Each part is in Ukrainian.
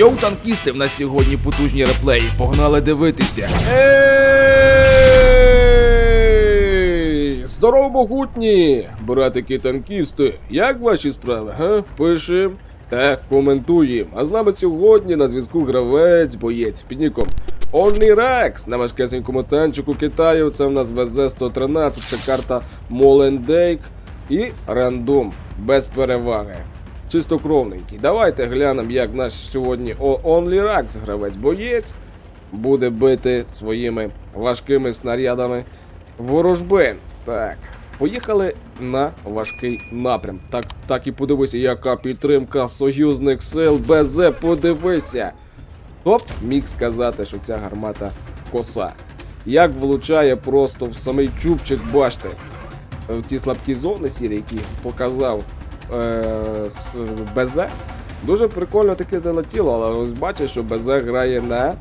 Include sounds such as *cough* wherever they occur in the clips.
Йоу, танкісти, в нас сьогодні потужні реплеї. Погнали дивитися. Здорово, могутні! Братики танкісти, як ваші справи, га? Пишем та коментуємо. А з нами сьогодні на зв'язку гравець, боєць під ніком Only Rex на важкесенькому танчику Китаю. Це в нас ВЗ-113, це карта Молендейк і рандом без переваги. Чистокровненький. Давайте глянемо, як наш сьогодні О- Only Rex гравець боєць буде бити своїми важкими снарядами ворожбин. Так, поїхали на важкий напрям. Так, так і подивися, яка підтримка союзних сил. БЗ, подивися. Топ міг сказати, що ця гармата коса. Як влучає просто в самий чубчик, бачите, в ті слабкі зони сірі, які показав БЗ. Дуже прикольно таке залетіло, але ось бачиш, що БЗ грає на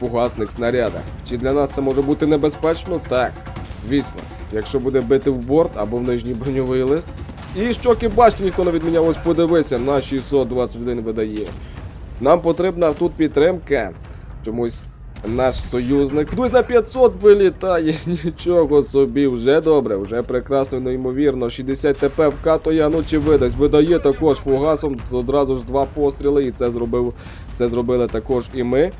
фугасних снарядах. Чи для нас це може бути небезпечно? Так, звісно. Якщо буде бити в борт або в нижній броньовий лист. І щоки бачите, ніхто не відміняв, ось подивися, на 621 видає. Нам потрібна тут підтримка. Чомусь наш союзник. Хтось на 500 вилітає. *laughs* Нічого собі, вже добре, вже прекрасно, неймовірно. 60 ТП вкатує, ну чи видасть. Видає також фугасом одразу ж два постріли, і це зробив. Це зробили також і ми.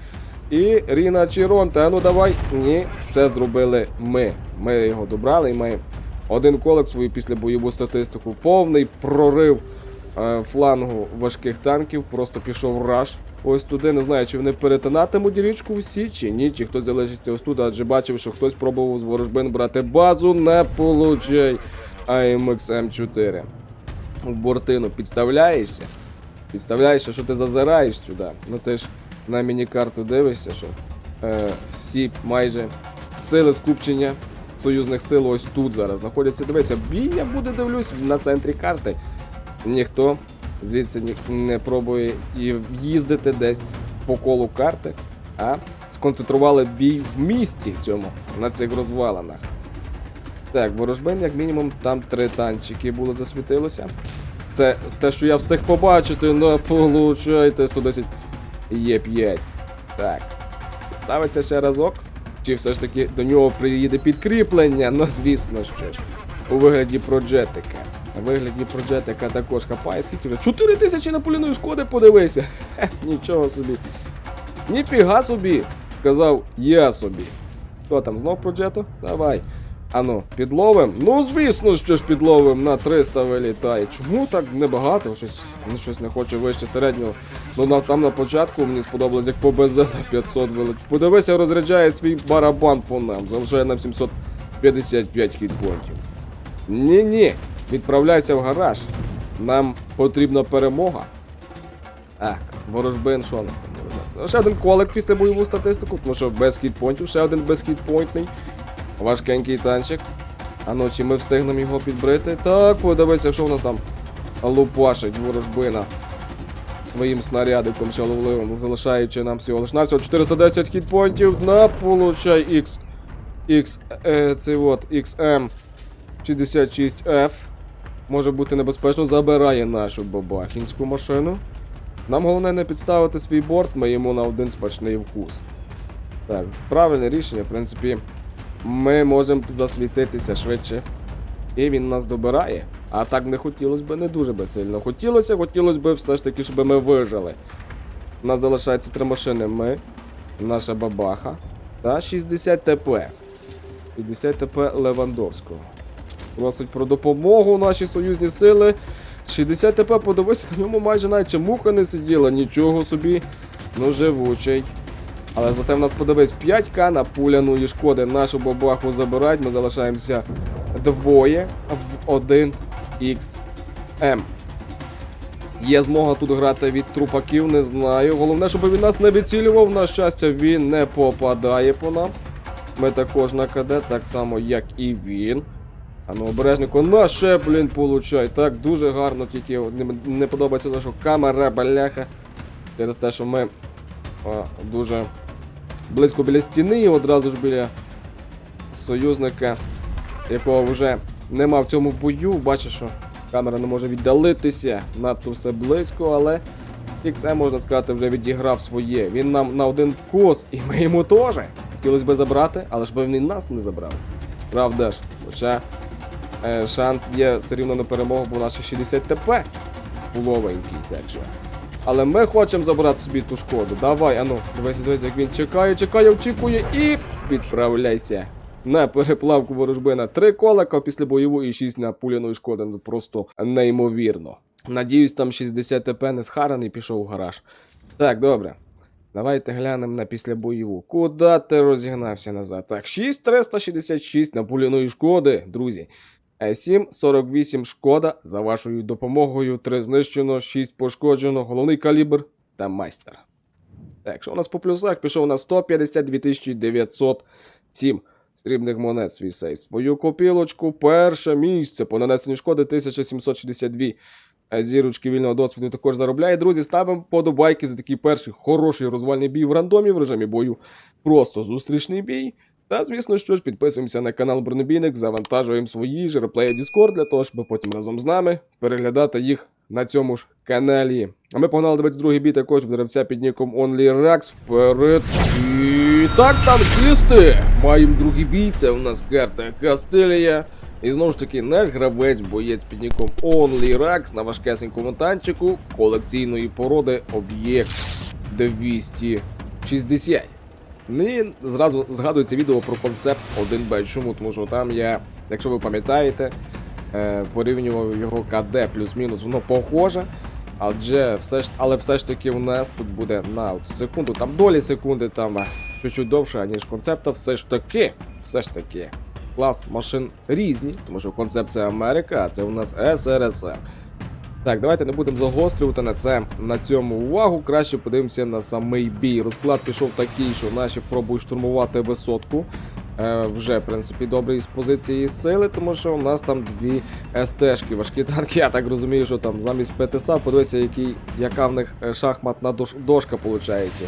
І Ріна Чіронта, а ну давай. Ні, це зробили ми. Ми його добрали і ми один колик свою після бойову статистику. Повний прорив е, флангу важких танків, просто пішов раш. Ось туди, не знаю, чи вони перетинатимуть річку всі, чи ні, чи хтось залишиться ось тут, адже бачив, що хтось пробував з ворожбин брати базу, не получай AMX M4. В бортину підставляєшся. Підставляєшся, що ти зазираєш сюди. Ну ти ж на міні-карту дивишся, що е, всі майже сили скупчення союзних сил ось тут зараз знаходяться. Дивися, бій я буде дивлюсь на центрі карти. Ніхто звідси не пробує і в'їздити десь по колу карти, а сконцентрували бій в місті цьому, на цих розвалинах. Так, ворожбин, як мінімум, там три танчики було засвітилося. Це те, що я встиг побачити, ну получайте 110 є 5. Так. Ставиться ще разок. Чи все ж таки до нього приїде підкріплення? Ну, звісно що ж. У вигляді проджетика. Вигляді проджетика також хапає. Скільки вже? 4 тисячі наполіної шкоди подивися. Хе, нічого собі. Ніфіга собі, сказав я собі. Хто там, знов проджето? Давай. Ану, підловим? Ну, звісно, що ж підловим на 300 вилітає. Чому так небагато? Щось, ну, щось не хоче вище середнього. Ну на, там на початку мені сподобалось, як по БЗ на 500 вилетить. Подивися, розряджає свій барабан по нам. Залишає нам 755 хітпонтів. Ні-ні, відправляйся в гараж. Нам потрібна перемога. Так, ворожбин, що у нас там ворожбин? Ще один колик після бойову статистику, тому що без хітпонтів, ще один безхітпонтний. Важкенький танчик. А ну, чи ми встигнемо його підбрити? Так, подивися, що в нас там лупашить ворожбина своїм снарядиком шаловливим, залишаючи нам всього лиш навсього 410 хітпонтів на получай X. X, е, цей от, XM 66F. Може бути небезпечно, забирає нашу бабахінську машину. Нам головне не підставити свій борт, ми йому на один смачний вкус. Так, правильне рішення, в принципі, ми можемо засвітитися швидше. І він нас добирає. А так не хотілося б не дуже би сильно. Хотілося, хотілося б все ж таки, щоб ми вижили. У нас залишається три машини. Ми, наша бабаха та 60 ТП. 50 ТП Левандовського. Просить про допомогу наші союзні сили. 60 ТП, подивися, на ньому майже навіть муха не сиділа, нічого собі. Ну, живучий. Але зате в нас подивись 5к на пуляної шкоди. Нашу бабаху забирають, ми залишаємося двоє в 1 XM. Є змога тут грати від трупаків, не знаю. Головне, щоб він нас не відцілював, на щастя, він не попадає по нам. Ми також на КД, так само, як і він. А ну обережнику, на ще, блін, получай. Так, дуже гарно, тільки не, не подобається наша камера, бляха. Через те, що ми а, дуже близько біля стіни і одразу ж біля союзника, якого вже нема в цьому бою. Бачиш, що камера не може віддалитися надто все близько, але XM, можна сказати, вже відіграв своє. Він нам на один вкус, і ми йому теж. Хотілося би забрати, але ж би він нас не забрав. Правда ж? Хоча шанс є все рівно на перемогу, бо наші 60 ТП половенький, так що. Але ми хочемо забрати собі ту шкоду. Давай, ану, дивися, дивися, як він чекає, чекає, очікує і відправляйся. На переплавку ворожбина. Три колика після бойову і 6 на пуляної шкоди. Ну, Просто неймовірно. Надіюсь, там 60 ТП не схараний пішов у гараж. Так, добре. Давайте глянемо на післябойову. Куда ти розігнався назад? Так, 6366 на пуляної шкоди, друзі. Е, 748 шкода. За вашою допомогою 3 знищено, 6 пошкоджено, головний калібр та майстер. Так, що у нас по плюсах? Пішов на 152 907 срібних монет свій сейф. Свою копілочку, перше місце по нанесенню шкоди 1762 Е, зірочки вільного досвіду також заробляє. Друзі, ставимо подобайки за такий перший хороший розвальний бій в рандомі в режимі бою. Просто зустрічний бій. Та, звісно, що ж, підписуємося на канал Бронебійник, завантажуємо свої ж реплеї Discord для того, щоб потім разом з нами переглядати їх на цьому ж каналі. А ми погнали дивитися другий бій також в гравця під ніком OnlyRax. Вперед. І так, танкісти! Маємо другий бій, це у нас карта Кастилія. І знову ж таки, наш гравець, боєць під ніком OnlyRax на важкесенькому танчику колекційної породи об'єкт 260. Мені зразу згадується відео про концепт 1Б. Чому? Тому що там я, якщо ви пам'ятаєте, е, порівнював його КД плюс-мінус, воно похоже. Адже все ж, але все ж таки у нас тут буде на секунду, там долі секунди, там чуть-чуть довше, ніж концепта, все ж таки, все ж таки, клас машин різні, тому що концепт це Америка, а це у нас СРСР. Так, давайте не будемо загострювати на це на цьому увагу. Краще подивимося на самий бій. Розклад пішов такий, що наші пробують штурмувати висотку. Е, вже, в принципі, добрі з позиції сили, тому що у нас там дві СТшки, важкі танки. Я так розумію, що там замість ПТСА, подивися, який, яка в них е, шахматна дош, дошка виходить.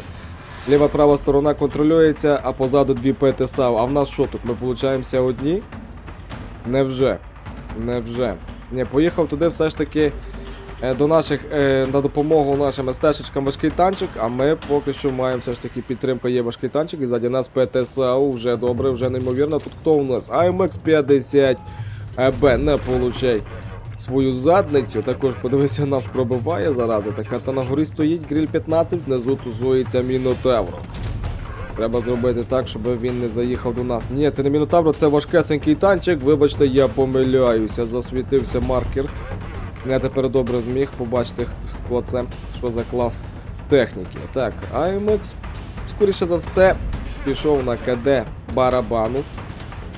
Ліва права сторона контролюється, а позаду дві ПТСА. А в нас що тут? Ми получаємося одні? Невже? Невже? Ні, поїхав туди все ж таки до наших е, на допомогу нашим СТшечкам важкий танчик, а ми поки що маємо все ж таки підтримка є важкий танчик, і ззаді нас ПТСАУ вже добре, вже неймовірно. Тут хто у нас? AMX 50 ЕБ не получай свою задницю. Також подивися, нас пробиває зараза. Така та на горі стоїть гриль 15, внизу тузується Мінотавро. Треба зробити так, щоб він не заїхав до нас. Ні, це не Мінотавро, це важкесенький танчик. Вибачте, я помиляюся. Засвітився маркер. Я тепер добре зміг побачити, хто це, що за клас техніки. Так, AMX, скоріше за все, пішов на КД барабану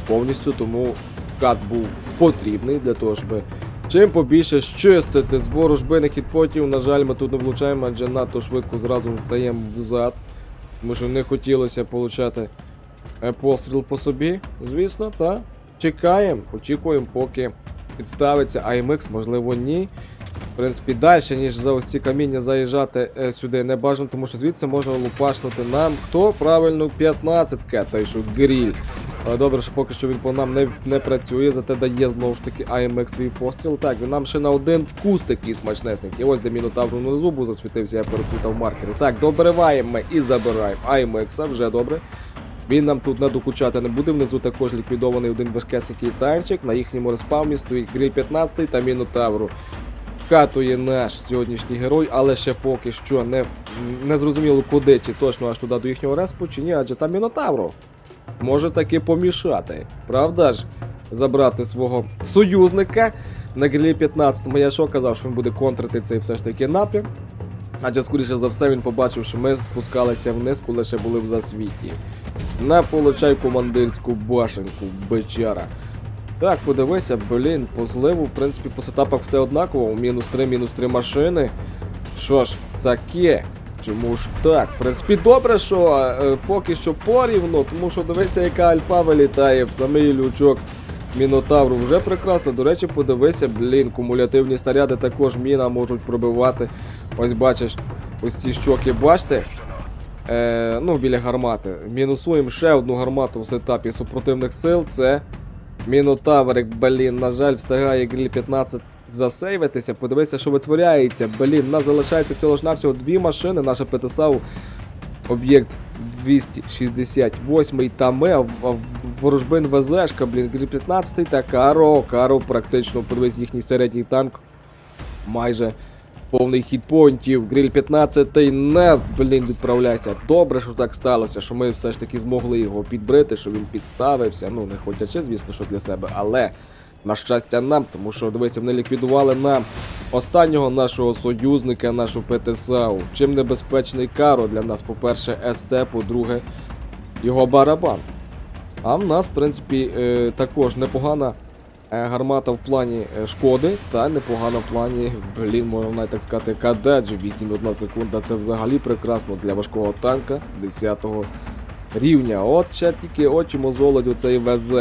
повністю, тому кат був потрібний для того, щоб чим побільше щистити з ворожбиних хітпотів. На жаль, ми тут не влучаємо, адже надто швидко зразу ж даємо взад. Тому що не хотілося получати е, постріл по собі, звісно, та чекаємо, очікуємо, поки підставиться AMX, можливо, ні. В принципі, далі, ніж за ось ці каміння заїжджати е, сюди не бажано, тому що звідси можна лупашнути нам. Хто правильно 15к, той що гріль. Але добре, що поки що він по нам не, не працює, зате дає знову ж таки AMX свій постріл. Так, він нам ще на один вкус такий смачнесенький. Ось де мінотавр внизу був засвітився, я перепутав маркери. Так, добриваємо і забираємо AMX, вже добре. Він нам тут не докучати не буде. Внизу також ліквідований один важкесенький танчик. На їхньому респавні стоїть гриль 15 та мінотавру. Катує наш сьогоднішній герой, але ще поки що не, не зрозуміло куди, чи точно аж туди до їхнього респу, чи ні, адже там мінотавру. Може таки помішати. Правда ж? Забрати свого союзника на грилі 15. Я що казав, що він буде контрити цей все ж таки напрям. Адже, скоріше за все, він побачив, що ми спускалися вниз, коли ще були в засвіті. На получай командирську башенку, бичара. Так, подивися, блін, по зливу, в принципі, по сетапах все однаково. Мінус 3, мінус 3 машини. Що ж, таке. Чому ж так? В принципі, добре, що е, поки що порівно, тому що дивися, яка альфа вилітає в самий лючок Мінотавру. Вже прекрасно. До речі, подивися, блін, кумулятивні снаряди також міна можуть пробивати. Ось бачиш, ось ці щоки, бачите? Е, ну, біля гармати. Мінусуємо ще одну гармату в сетапі супротивних сил. Це Мінотаврик, блін, на жаль, встигає гріль 15 засейвитися, подивитися, що витворяється. Блін, нас залишається всього ж навсього дві машини. Наша ПТСАУ об'єкт 268 та ми, а ворожбин ВЗшка, блін, Грі 15 та Каро. Каро практично подивись їхній середній танк. Майже повний хітпоінтів. Гриль 15 не, блін, відправляйся. Добре, що так сталося, що ми все ж таки змогли його підбрити, що він підставився. Ну, не хотячи, звісно, що для себе, але. На щастя нам, тому що дивися, вони ліквідували нам останнього нашого союзника, нашу ПТСАУ. Чим небезпечний каро для нас, по-перше, СТ, по-друге, його барабан. А в нас, в принципі, е, також непогана гармата в плані е, шкоди, та непогана в плані, блін, можна так сказати, КД, адже 8,1 секунда це взагалі прекрасно для важкого танка 10-го рівня. От ще тільки очі мозолить оцей ВЗ.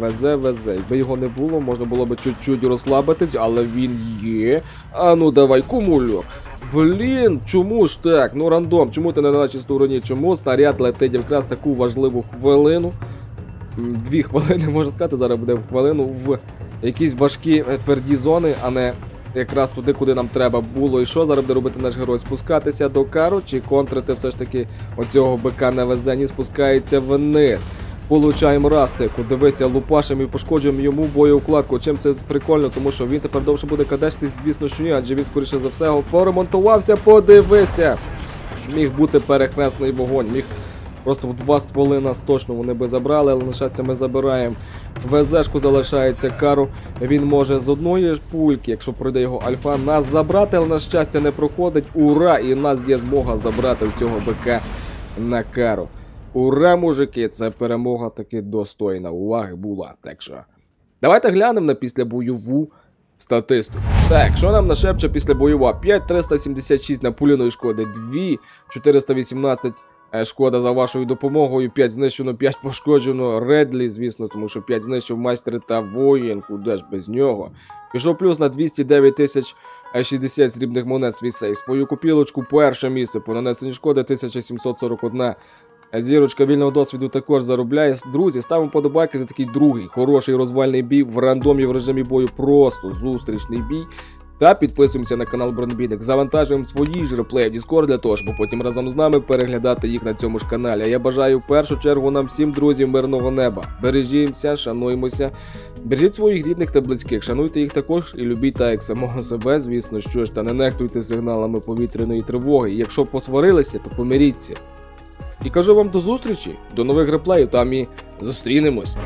ВЗ, ВЗ. Якби його не було, можна було б чуть-чуть розслабитись, але він є. А ну давай, кумульок. Блін, чому ж так? Ну рандом, чому ти не на нашій стороні? Чому снаряд летить якраз таку важливу хвилину? Дві хвилини, можна сказати, зараз буде хвилину в якісь важкі е, тверді зони, а не якраз туди, куди нам треба було. І що зараз буде робити наш герой? Спускатися до кару чи контрити все ж таки оцього бика на везені спускається вниз. Получаємо растику, дивися, лупашем і пошкоджуємо йому боєукладку. Чим це прикольно, тому що він тепер довше буде кадешитись, звісно, що ні, адже він, скоріше за все, поремонтувався, подивися. Міг бути перехресний вогонь, міг просто в два стволи нас точно вони би забрали, але на щастя ми забираємо. ВЗшку залишається кару. Він може з одної пульки, якщо пройде його альфа, нас забрати, але на щастя не проходить. Ура! І нас є змога забрати у цього БК на кару. Ура, мужики! Це перемога таки достойна уваги була. Так що давайте глянемо на післябойову статистику. Так, що нам нашепче післябойова? 5376 напуляної шкоди, 2418 е, шкода за вашою допомогою, 5 знищено, 5 пошкоджено. Редлі, звісно, тому що 5 знищив майстер та воїн, куди ж без нього. Пішов плюс на 209 тисяч е, 60 срібних монет свій сейф. Свою купілочку перше місце по нанесенню шкоди 1741 Зірочка вільного досвіду також заробляє. Друзі, ставимо подобайки за такий другий хороший розвальний бій в рандомі в режимі бою. Просто зустрічний бій. Та підписуємося на канал Бронебійник. Завантажуємо свої ж реплеї в Discord для того, щоб потім разом з нами переглядати їх на цьому ж каналі. А я бажаю в першу чергу нам всім друзів мирного неба. Бережімося, шануємося, бережіть своїх рідних та близьких, шануйте їх також і любіть так як самого себе, звісно, що ж, та не нехтуйте сигналами повітряної тривоги. І якщо посварилися, то помиріться. І кажу вам до зустрічі, до нових реплеїв, там і зустрінемось.